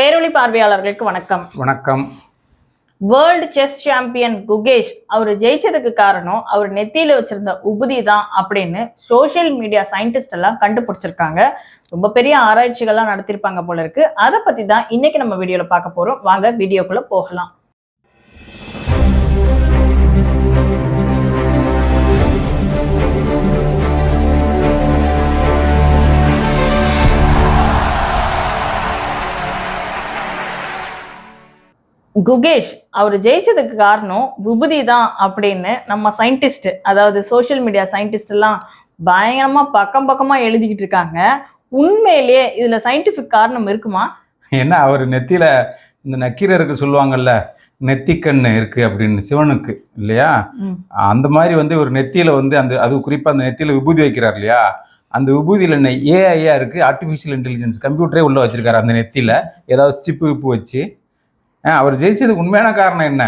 பேரொளி பார்வையாளர்களுக்கு வணக்கம். வணக்கம். வேர்ல்டு செஸ் சாம்பியன் குகேஷ் அவர் ஜெயிச்சதுக்கு காரணம் அவர் நெத்தியில வச்சிருந்த உபுதி தான் அப்படின்னு சோஷியல் மீடியா சயின்டிஸ்ட் எல்லாம் கண்டுபிடிச்சிருக்காங்க. ரொம்ப பெரிய ஆராய்ச்சிகள்லாம் நடத்திருப்பாங்க போல இருக்கு. அதை பத்தி தான் இன்னைக்கு நம்ம வீடியோல பார்க்க போறோம். வாங்க வீடியோக்குள்ள போகலாம். குகேஷ் அவர் ஜெயிச்சதுக்கு காரணம் விபூதி தான் அப்படின்னு நம்ம சயின்டிஸ்ட் அதாவது சோஷியல் மீடியா சயின்டிஸ்ட் எல்லாம் பயங்கரமா பக்கம் பக்கமா எழுதிக்கிட்டு இருக்காங்க. உண்மையிலேயே இதுல சயின்டிபிக் காரணம் இருக்குமா? என்ன அவர் நெத்தியில இந்த நக்கீரருக்கு சொல்லுவாங்கல்ல நெத்திக்கண்ணு இருக்கு அப்படின்னு சிவனுக்கு இல்லையா. அந்த மாதிரி வந்து ஒரு நெத்தியில வந்து அந்த அது குறிப்பா அந்த நெத்தியில விபூதி வைக்கிறார் இல்லையா? அந்த விபூதியில் என்ன ஏஐயா இருக்கு ஆர்டிஃபிஷியல் இன்டெலிஜென்ஸ் கம்ப்யூட்டரே உள்ள வச்சிருக்காரு அந்த நெத்தியில. ஏதாவது சிப்பு விப்பு வச்சு அவர் ஜெயிச்சதுக்கு உண்மையான காரணம் என்ன?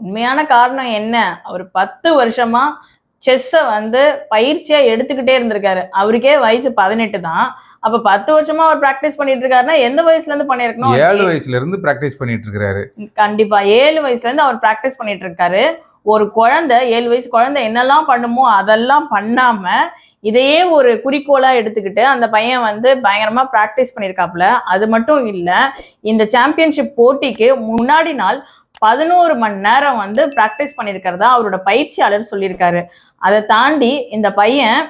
உண்மையான காரணம் என்ன? அவர் பத்து வருஷமா செஸ்ஸை வந்து பயிற்சியா எடுத்துக்கிட்டே இருந்திருக்காரு. அவருக்கே வயசு பதினெட்டு தான். அப்ப பத்து வருஷமா அவர் பிராக்டிஸ் பண்ணிட்டு இருக்காருன்னா எந்த வயசுல இருந்து பண்ணிருக்கணும் ஏழு வயசுல இருந்து பிராக்டிஸ் பண்ணிட்டு இருக்காரு கண்டிப்பா. ஏழு வயசுல இருந்து அவர் பிராக்டிஸ் பண்ணிட்டு இருக்காரு. ஒரு குழந்தை ஏழு வயசு குழந்தை என்னெல்லாம் பண்ணுமோ அதெல்லாம் பண்ணாம இதையே ஒரு குறிக்கோளா எடுத்துக்கிட்டு அந்த பையன் வந்து பயங்கரமா பிராக்டிஸ் பண்ணியிருக்காப்புல அது மட்டும் இல்லை இந்த சாம்பியன்ஷிப் போட்டிக்கு முன்னாடி நாள் பதினோரு மணி நேரம் வந்து பிராக்டிஸ் பண்ணியிருக்கிறதா அவரோட பயிற்சியாளர் சொல்லியிருக்காரு. அதை தாண்டி இந்த பையன்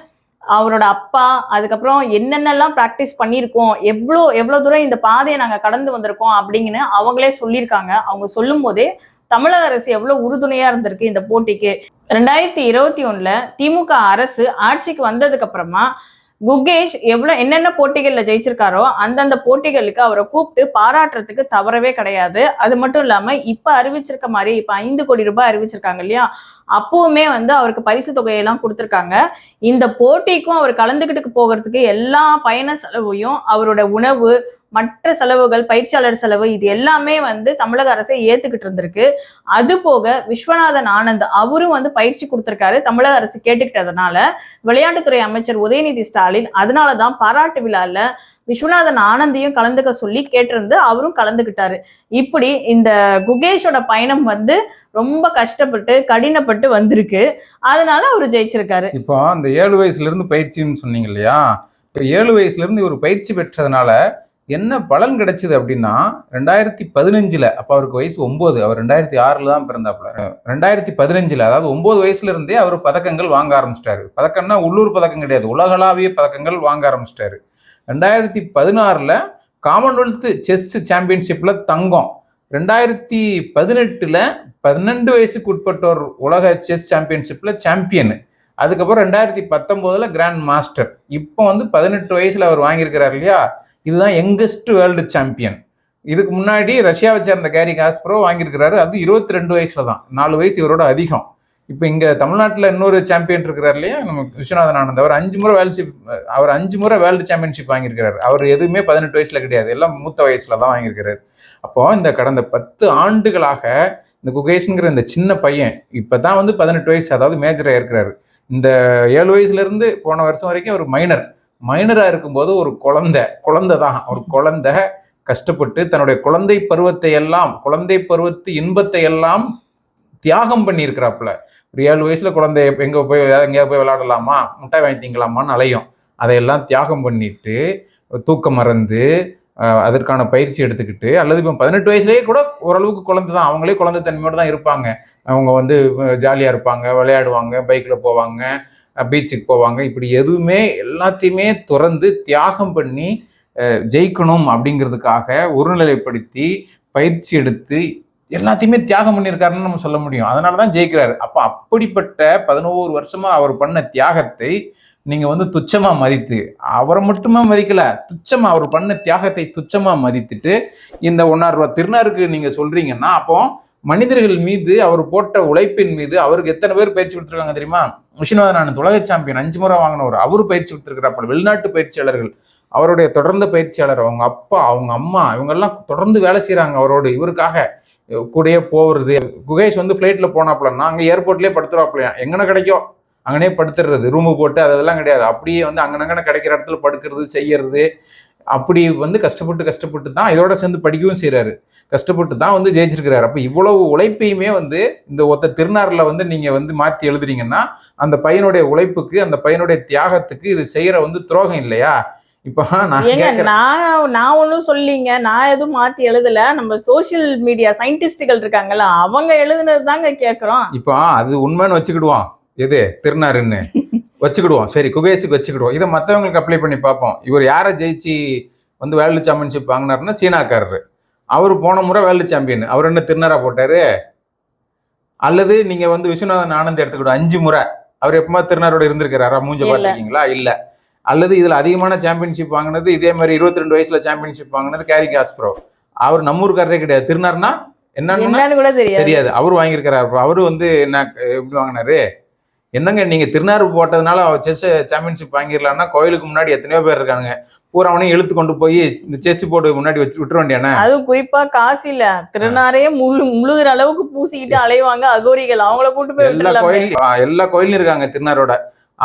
அவரோட அப்பா அதுக்கப்புறம் என்னென்னலாம் ப்ராக்டிஸ் பண்ணியிருக்கோம் எவ்வளோ எவ்வளோ தூரம் இந்த பாதையை நாங்கள் கடந்து வந்திருக்கோம் அப்படிங்கன்னு அவங்களே சொல்லியிருக்காங்க. அவங்க சொல்லும் போதே தமிழக அரசு எவ்வளவு உறுதுணையா இருந்திருக்கு இந்த போட்டிக்கு? ரெண்டாயிரத்தி இருபத்தி ஒண்ணுல திமுக அரசு ஆட்சிக்கு வந்ததுக்கு அப்புறமா குகேஷ் எவ்வளவு என்னென்ன போட்டிகள்ல ஜெயிச்சிருக்காரோ அந்தந்த போட்டிகளுக்கு அவரை கூப்பிட்டு பாராட்டுறதுக்கு தவறவே கிடையாது. அது மட்டும் இல்லாம இப்ப அறிவிச்சிருக்க மாதிரி இப்ப ஐந்து கோடி ரூபாய் அறிவிச்சிருக்காங்க இல்லையா? அப்பவுமே வந்து அவருக்கு பரிசு தொகையெல்லாம் கொடுத்துருக்காங்க. இந்த போட்டிக்கும் அவர் கலந்துக்கிட்டு போகிறதுக்கு எல்லா பயண செலவையும் அவரோட உணவு மற்ற செலவுகள் பயிற்சியாளர் செலவு இது எல்லாமே வந்து தமிழக அரசை ஏத்துக்கிட்டு இருந்திருக்கு. அது போக விஸ்வநாதன் ஆனந்த் அவரும் வந்து பயிற்சி கொடுத்திருக்காரு தமிழக அரசு கேட்டுக்கிட்டதுனால. விளையாட்டுத்துறை அமைச்சர் உதயநிதி ஸ்டாலின் அதனாலதான் பாராட்டு விழால விஸ்வநாதன் ஆனந்தையும் கலந்துக்க சொல்லி கேட்டிருந்து அவரும் கலந்துக்கிட்டாரு. இப்படி இந்த குகேஷோட பயணம் வந்து ரொம்ப கஷ்டப்பட்டு கடினப்பட்டு வந்திருக்கு. அதனால அவர் ஜெயிச்சிருக்காரு. இப்போ அந்த ஏழு வயசுல இருந்து பயிற்சின்னு சொன்னீங்க இல்லையா? இப்போ ஏழு வயசுல இருந்து இவர் பயிற்சி பெற்றதுனால என்ன பலன் கிடைச்சது அப்படின்னா ரெண்டாயிரத்தி பதினஞ்சில் அப்போ அவருக்கு வயசு ஒம்பது அவர் ரெண்டாயிரத்தி ஆறில் தான் பிறந்தாப்புல. ரெண்டாயிரத்தி பதினஞ்சில் அதாவது ஒம்பது வயசுலேருந்தே அவர் பதக்கங்கள் வாங்க ஆரம்பிச்சிட்டாரு. பதக்கம்னா உள்ளூர் பதக்கம் கிடையாது உலகளாவிய பதக்கங்கள் வாங்க ஆரம்பிச்சிட்டாரு. ரெண்டாயிரத்தி பதினாறில் காமன்வெல்த் செஸ் சாம்பியன்ஷிப்பில் தங்கம். ரெண்டாயிரத்தி பதினெட்டில் பன்னெண்டு வயசுக்கு உட்பட்டோர் உலக செஸ் சாம்பியன்ஷிப்பில் சாம்பியன். அதுக்கப்புறம் ரெண்டாயிரத்தி பத்தொம்போதில் கிராண்ட் மாஸ்டர். இப்போ வந்து பதினெட்டு வயசில் அவர் வாங்கியிருக்கிறார் இல்லையா? இதுதான் யங்கஸ்ட் வேர்ல்டு சாம்பியன் இதுக்கு முன்னாடி ரஷ்யாவை சேர்ந்த கேரி காஸ்பரோ வாங்கியிருக்கிறாரு. அது இருபத்தி ரெண்டு வயசுல தான் நாலு வயசு இவரோட அதிகம். இப்போ இங்கே தமிழ்நாட்டில் இன்னொரு சாம்பியன் இருக்கிறார் இல்லையா? நம்ம விஸ்வநாதன் ஆனந்த் அவர் அஞ்சு முறை வேர்ல்டு அவர் அஞ்சு முறை வேர்ல்டு சாம்பியன்ஷிப் வாங்கியிருக்கிறார். அவர் எதுவுமே பதினெட்டு வயசில் கிடையாது. எல்லாம் மூத்த வயசில் தான் வாங்கியிருக்கிறார். அப்போ இந்த கடந்த பத்து ஆண்டுகளாக இந்த குகேஷ்ங்கிற இந்த சின்ன பையன் இப்போ தான் வந்து பதினெட்டு வயசு அதாவது மேஜராக இருக்கிறாரு. இந்த ஏழு வயசுலேருந்து போன வருஷம் வரைக்கும் ஒரு மைனர் மைனராக இருக்கும்போது ஒரு குழந்தை குழந்தை தான் ஒரு குழந்தை கஷ்டப்பட்டு தன்னுடைய குழந்தை பருவத்தை எல்லாம் குழந்தை பருவத்து இன்பத்தை எல்லாம் தியாகம் பண்ணியிருக்கிறாப்புல. ஒரு ஏழு வயசுல குழந்தை எங்கே போய் எங்கேயா போய் விளையாடலாமா? முட்டாய் வாங்கி திங்கலாமான்னு அலையும். அதையெல்லாம் தியாகம் பண்ணிட்டு தூக்கம் மறந்து அதற்கான பயிற்சி எடுத்துக்கிட்டு அல்லது இப்போ பதினெட்டு வயசுலேயே கூட ஓரளவுக்கு குழந்தை தான் அவங்களே குழந்தை தன்மையோடு தான் இருப்பாங்க. அவங்க வந்து ஜாலியாக இருப்பாங்க விளையாடுவாங்க பைக்கில் போவாங்க பீச்சுக்கு போவாங்க. இப்படி எதுவுமே எல்லாத்தையுமே துறந்து தியாகம் பண்ணி ஜெயிக்கணும் அப்படிங்கிறதுக்காக ஒருநிலைப்படுத்தி பயிற்சி எடுத்து எல்லாத்தையுமே தியாகம் பண்ணியிருக்காருன்னு நம்ம சொல்ல முடியும். அதனால தான் ஜெயிக்கிறாரு. அப்போ அப்படிப்பட்ட பதினோரு வருஷமாக அவர் பண்ண தியாகத்தை நீங்கள் வந்து துச்சமாக மதித்து அவரை மட்டுமே மதிக்கலை துச்சமாக அவர் பண்ண தியாகத்தை துச்சமாக மதித்துட்டு இந்த ஒன்னார் ரூபா திருநாருக்கு நீங்கள் சொல்கிறீங்கன்னா அப்போ மனிதர்கள் மீது அவர் போட்ட உழைப்பின் மீது அவருக்கு எத்தனை பேர் பயிற்சி கொடுத்துருக்காங்க தெரியுமா? விஸ்வநாதன் ஆனந்த் உலக சாம்பியன் அஞ்சு முறை வாங்கினவர். அவர் பயிற்சி கொடுத்துருக்கிறாப்ப வெளிநாட்டு பயிற்சியாளர்கள் அவருடைய தொடர்ந்த பயிற்சியாளர் அவங்க அப்பா அவங்க அம்மா இவங்கெல்லாம் தொடர்ந்து வேலை செய்கிறாங்க அவரோடு. இவருக்காக கூடயே போகிறது குகேஷ் வந்து ஃப்ளைட்டில் போனாப்புலன்னா அங்கே ஏர்போர்ட்லேயே படுத்துருவாப்புலையா? எங்கன கிடைக்கும்? அங்கனே படுத்துடுறது ரூமு போட்டு அதெல்லாம் கிடையாது. அப்படியே வந்து அங்கனங்கன கிடைக்கிற இடத்துல படுக்கிறது செய்யறது. அப்படி வந்து கஷ்டப்பட்டு கஷ்டப்பட்டு தான் இதோட சேர்ந்து படிக்கவும் செய்றாரு. கஷ்டப்பட்டு தான் வந்து ஜெயிச்சிருக்கிறாரு. அப்ப இவ்வளவு உழைப்பையுமே வந்து இந்த ஒத்த திருநாறுல வந்து நீங்க வந்து மாத்தி எழுதுறீங்கன்னா அந்த பையனுடைய உழைப்புக்கு அந்த பையனுடைய தியாகத்துக்கு இது செய்யற வந்து துரோகம் இல்லையா? இப்ப நான் நான் நான் ஒன்றும் சொல்லீங்க. நான் எதுவும் மாத்தி எழுதல. நம்ம சோஷியல் மீடியா சயின்டிஸ்டுகள் இருக்காங்கல்ல அவங்க எழுதுனது தாங்க கேக்குறோம். இப்போ அது உண்மைன்னு வச்சுக்கிடுவோம் எது? திருநாருன்னு. வச்சுக்கிடுவோம். சரி குகேஷுக்கு வச்சுக்கிடுவோம். இதை மற்றவங்களுக்கு அப்ளை பண்ணி பார்ப்போம். இவர் யாரை ஜெயிச்சு வந்து வேர்ல்டு சாம்பியன்ஷிப் வாங்கினாருன்னா சீனாக்காரரு. அவர் போன முறை வேர்ல்டு சாம்பியன் அவர் என்ன திருநாரா போட்டாரு? அல்லது நீங்க வந்து விஸ்வநாதன் ஆனந்த் எடுத்துக்கிட்டோம் அஞ்சு முறை. அவர் எப்பமா திருநாரோட இருந்திருக்கிறாரா? மூஞ்ச. பார்த்துருக்கீங்களா? இல்ல. அல்லது இதுல அதிகமான சாம்பியன்ஷிப் வாங்கினது இதே மாதிரி இருபத்தி ரெண்டு வயசுல சாம்பியன்ஷிப் வாங்கினது கேரி காஸ்ப்ரோ அவர் நம்ம ஊருக்காரரே கிடையாது. திருநார்னா என்னன்னா கூட தெரியாது. தெரியாது. அவர் வாங்கியிருக்கிறாரு. அவரு வந்து என்ன எப்படி வாங்கினாரு? என்னங்க நீங்க திருநாறு போட்டதுனால செஸ் சாம்பியன்ஷிப் வாங்கிடலாம்னா கோயிலுக்கு முன்னாடி எத்தனையோ பேர் இருக்கானுங்க. பூராவனையும் இழுத்து கொண்டு போய் இந்த செஸ் போர்டு முன்னாடி வச்சு விட்டுற வேண்டியானே அதுவும் குறிப்பா காசு இல்ல. திருநாரே முழு முழுகிற அளவுக்கு பூசிக்கிட்டு அலைவாங்க அகோரிகள். அவங்கள கூட்டு போய் எல்லா கோயில் எல்லா கோயிலும் இருக்காங்க திருநாரோட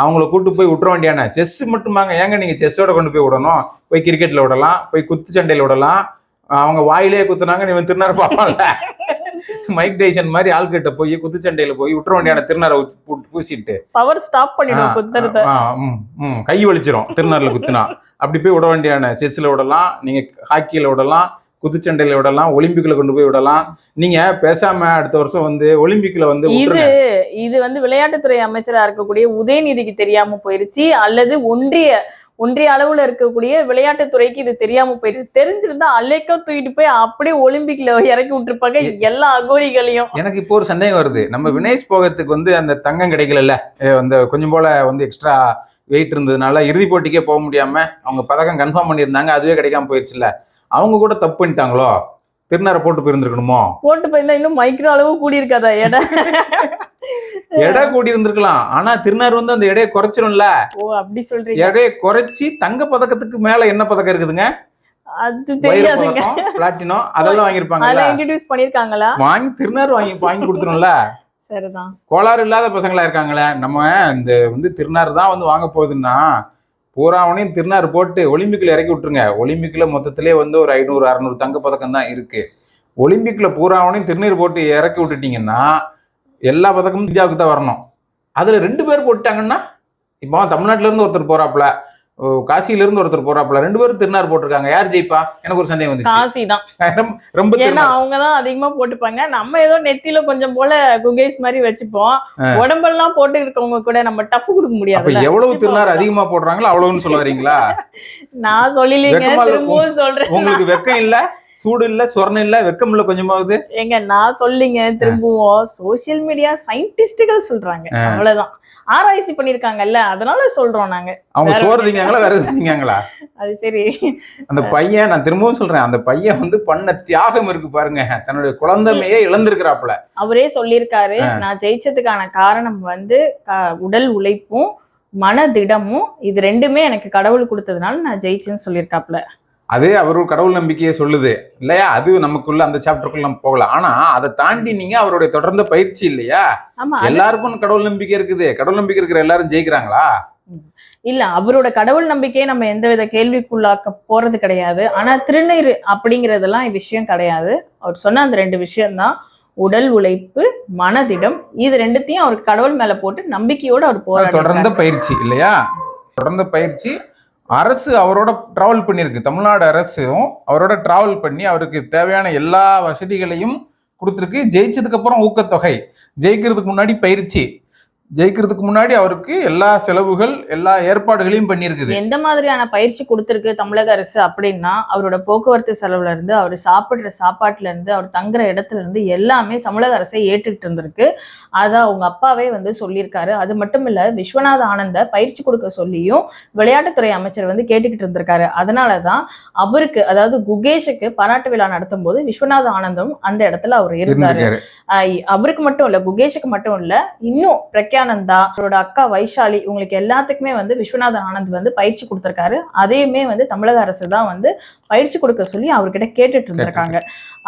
அவங்கள கூட்டு போய் விட்டுற வேண்டியானே செஸ் மட்டுமாங்க. ஏங்க நீங்க செஸ்ஸோட கொண்டு போய் விடணும்? போய் கிரிக்கெட்ல விடலாம் போய் குத்து சண்டையில விடலாம். அவங்க வாயிலே குத்துனாங்க நீ திருநாறு பார்ப்பான்ல மைக் டைசன் மாதிரி ஆள்கிட்ட போய் குத்துச்சண்டையில போய் விட்டுற வேண்டியான திருநாரை பூசிட்டு. பவர் ஸ்டாப் பண்ணிடும் குத்துறத. கை வலிச்சிரும் திருநாரில் குத்துனா. அப்படி போய் விட வேண்டியான செஸ்ல விடலாம் நீங்க ஹாக்கியில விடலாம் குத்துச்சண்டையில விடலாம் ஒலிம்பிக்ல கொண்டு போய் விடலாம். நீங்க பேசாம அடுத்த வருஷம் வந்து ஒலிம்பிக்ல வந்து இது. இது வந்து விளையாட்டுத்துறை அமைச்சரா இருக்கக்கூடிய உதயநிதிக்கு தெரியாம போயிருச்சு அல்லது ஒன்றிய ஒன்றிய அளவுல இருக்கக்கூடிய விளையாட்டுத்துறைக்கு இது தெரியாம போயிருச்சு தெரிஞ்சிருந்தா அலைக்க தூக்கிட்டு போய் அப்படியே ஒலிம்பிக்ல இறக்கி விட்டுருப்பாங்க எல்லா அகோரிகளையும். எனக்கு இப்போ ஒரு சந்தேகம் வருது. நம்ம வினேஷ் போகத்துக்கு வந்து அந்த தங்கம் கிடைக்கலல்ல? அஹ் அந்த கொஞ்சம் போல வந்து எக்ஸ்ட்ரா வெயிட் இருந்ததுனால இறுதி போட்டிக்கே போக முடியாம அவங்க பதக்கம் கன்ஃபார்ம் பண்ணியிருந்தாங்க. அதுவே கிடைக்காம போயிருச்சுல்ல அவங்க கூட தப்பு பண்ணிட்டாங்களோ? திருநாரை போட்டு போயிருந்திருக்கணுமோ? போட்டு போயிருந்தா இன்னும் மைக்ரோ அளவு கூடி இருக்காதா எடை? எடை கூடி இருந்திருக்கலாம் ஆனா திருநார் வந்து அந்த எடையை குறைச்சிரும்ல? ஓ அப்படி சொல்றீங்க. எடையை குறைச்சி தங்க பதக்கத்துக்கு மேல என்ன பதக்கம் இருக்குதுங்க? அது தெரியாதுங்க. பிளாட்டினம் அதெல்லாம் வாங்கியிருப்பாங்கல்ல? அதெல்லாம் இன்ட்ரடியூஸ் பண்ணிருக்காங்களா வாங்கி திருநார் வாங்கி வாங்கி கொடுத்துரும்ல? சரிதான். கோளாறு இல்லாத பசங்களா இருக்காங்களே? நம்ம இந்த வந்து திருநார் தான் வந்து வாங்க போகுதுன்னா பூராவனையும் திருநார் போட்டு ஒலிம்பிக்கில் இறக்கி விட்டுருங்க. ஒலிம்பிக்கில் மொத்தத்திலே வந்து ஒரு ஐநூறு அறநூறு தங்க பதக்கம் தான் இருக்குது ஒலிம்பிக்கில் பூராவனையும் திருநீர் போட்டு இறக்கி விட்டுட்டீங்கன்னா எல்லா பதக்கமும் இந்தியாவுக்கு தான் வரணும். அதில் ரெண்டு பேர் போட்டாங்கன்னா இப்போ தமிழ்நாட்டிலேருந்து ஒருத்தர் போகிறாப்புல ஓ, காசியில இருந்து ஒருத்தர் போறாப்புல. ரெண்டு பேரும் திருநார் போட்டிருக்காங்க. யார் ஜெயிப்பா? எனக்கு ஒரு சந்தேகம் வந்துச்சு. காசி தான் ரொம்ப- ஏன்னா. அவங்க தான் அதிகமா போட்டுப்பாங்க. நம்ம ஏதோ நெத்தியில கொஞ்சம் போல குகேஸ் மாதிரி வச்சுப்போம். உடம்பெல்லாம் போட்டு இருக்கவங்க கூட நம்ம டஃப் கொடுக்க முடியாது எவ்வளவு திருநார் அதிகமா போடுறாங்களோ அவ்வளவுன்னு சொல்ல வரீங்களா? நான் சொல்லலீங்க? திரும்பவும் சொல்றேன். உங்களுக்கு வெக்கம் இல்ல? சூடு இல்ல சொர்ணம் இல்ல வெக்கம் இல்ல கொஞ்சமாவது ஏங்க நான் சொல்லிங்க திரும்பவும். சோசியல் மீடியா சயின்டிஸ்டுகள் சொல்றாங்க. அவ்வளவுதான். ஆராய்ச்சி பண்ணிருக்காங்கல்ல அதனால சொல்றோம் நாங்க. அவங்க சோறு திங்காங்களா வேற திங்காங்களா? அது சரி. அந்த பையன் நான் திரும்பவும் சொல்றேன் அந்த பையன் வந்து பண்ண தியாகம் இருக்கு பாருங்க. தன்னுடைய குழந்தைமையே இழந்திருக்கிறாப்புல. அவரே சொல்லியிருக்காரு நான் ஜெயிச்சதுக்கான காரணம் வந்து உடல் உழைப்பும் மனதிடமும் இது ரெண்டுமே எனக்கு கடவுள் கொடுத்ததுனால நான் ஜெயிச்சேன்னு சொல்லியிருக்காப்ல அது அவர் கடவுள் நம்பிக்கையை சொல்லுது. இல்லையா? அது நமக்குள்ள அந்த சாப்டருக்குள்ள நம்ம போகலாம். ஆனா அதை தாண்டி நீங்க அவருடைய தொடர்ந்த பயிற்சி இல்லையா? எல்லாருக்கும் கடவுள் நம்பிக்கை இருக்குது. கடவுள் நம்பிக்கை இருக்கிற எல்லாரும் ஜெயிக்கிறாங்களா? இல்ல அவரோட கடவுள் நம்பிக்கையை நம்ம எந்தவித கேள்விக்குள்ளாக்க போறது கிடையாது. ஆனா திருநீர் அப்படிங்கறதெல்லாம் விஷயம் கிடையாது. அவர் சொன்ன அந்த ரெண்டு விஷயம்தான். உடல் உழைப்பு மனதிடம் இது ரெண்டுத்தையும் அவர் கடவுள் மேல போட்டு நம்பிக்கையோட அவர் அது தொடர்ந்த பயிற்சி இல்லையா? தொடர்ந்த பயிற்சி அரசு அவரோட ட்ராவல் பண்ணியிருக்கு. தமிழ்நாடு அரசும் அவரோட ட்ராவல் பண்ணி அவருக்கு தேவையான எல்லா வசதிகளையும் கொடுத்துருக்கு. ஜெயிச்சதுக்கு அப்புறம் ஊக்கத்தொகை. ஜெயிக்கிறதுக்கு முன்னாடி பயிற்சி. ஜெயிக்கிறதுக்கு முன்னாடி அவருக்கு எல்லா செலவுகள் எல்லா ஏற்பாடுகளையும் பண்ணியிருக்குது. எந்த மாதிரியான பயிற்சி கொடுத்திருக்கு தமிழக அரசு அப்படின்னா அவரோட போக்குவரத்து செலவுல இருந்து அவர் சாப்பிடுற சாப்பாட்டுல இருந்து அவர் தங்குற இடத்துல இருந்து எல்லாமே தமிழக அரசை ஏற்றுக்கிட்டு இருந்திருக்கு. அதை அவங்க அப்பாவே வந்து சொல்லியிருக்காரு. அது மட்டும் இல்ல விஸ்வநாத ஆனந்த பயிற்சி கொடுக்க சொல்லியும் விளையாட்டுத்துறை அமைச்சர் வந்து கேட்டுக்கிட்டு இருந்திருக்காரு. அதனாலதான் அவருக்கு அதாவது குகேஷுக்கு பாராட்டு விழா நடத்தும் போது விஸ்வநாத ஆனந்தம் அந்த இடத்துல அவர் இருந்தாரு. அவருக்கு மட்டும் இல்ல குகேஷுக்கு மட்டும் இல்ல இன்னும் பிரக்யானந்தா அவரோட அக்கா வைஷாலி இவங்களுக்கு எல்லாத்துக்குமே வந்து விஸ்வநாத ஆனந்த் வந்து பயிற்சி கொடுத்திருக்காரு. அதையுமே வந்து தமிழக அரசு தான் வந்து பயிற்சி கொடுக்க சொல்லி அவர்கிட்ட கேட்டுட்டு இருந்திருக்காங்க.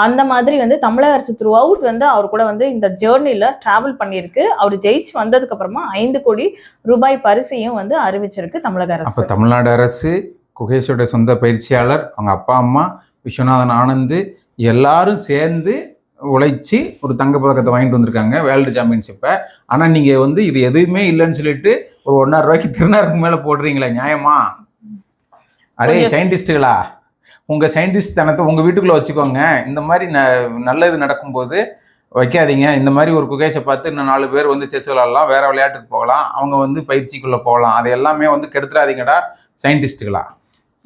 அந்த மாதிரி வந்து தமிழக அரசு த்ரூ அவுட் வந்து அவர் கூட வந்து இந்த ஜேர்னில டிராவல் பண்ணியிருக்கு. அவர் ஜெயிச்சு வந்ததுக்கு அப்புறமா ஐந்து கோடி ரூபாய் பரிசையும் வந்து அறிவிச்சிருக்கு தமிழக அரசு. தமிழ்நாடு அரசு குகேஷோட சொந்த பயிற்சியாளர் அவங்க அப்பா அம்மா விஸ்வநாதன் ஆனந்த் எல்லாரும் சேர்ந்து உழைச்சி ஒரு தங்கப்பதக்கத்தை வாங்கிட்டு வந்திருக்காங்க வேர்ல்டு சாம்பியன்ஷிப்பை ஆனால் நீங்கள் வந்து இது எதுவுமே இல்லைன்னு சொல்லிட்டு ஒரு ஒன்னாயிரம் ரூபாய்க்கு திருநாருக்கு மேலே போடுறீங்களே நியாயமா? அரே சயின்டிஸ்ட்டுகளா உங்கள் சயின்டிஸ்ட் தனத்தை உங்கள் வீட்டுக்குள்ளே வச்சுக்கோங்க. இந்த மாதிரி ந நல்லது நடக்கும்போது வைக்காதீங்க. இந்த மாதிரி ஒரு குகேஷை பார்த்து இன்னும் நாலு பேர் வந்து செஸ் விளாடலாம் வேற விளையாட்டுக்கு போகலாம். அவங்க வந்து பயிற்சிக்குள்ளே போகலாம். அது எல்லாமே வந்து கெடுத்துடாதீங்கடா சயின்டிஸ்ட்டுகளா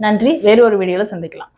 நன்றி. வேறு ஒரு வீடியோல சந்திக்கலாம்.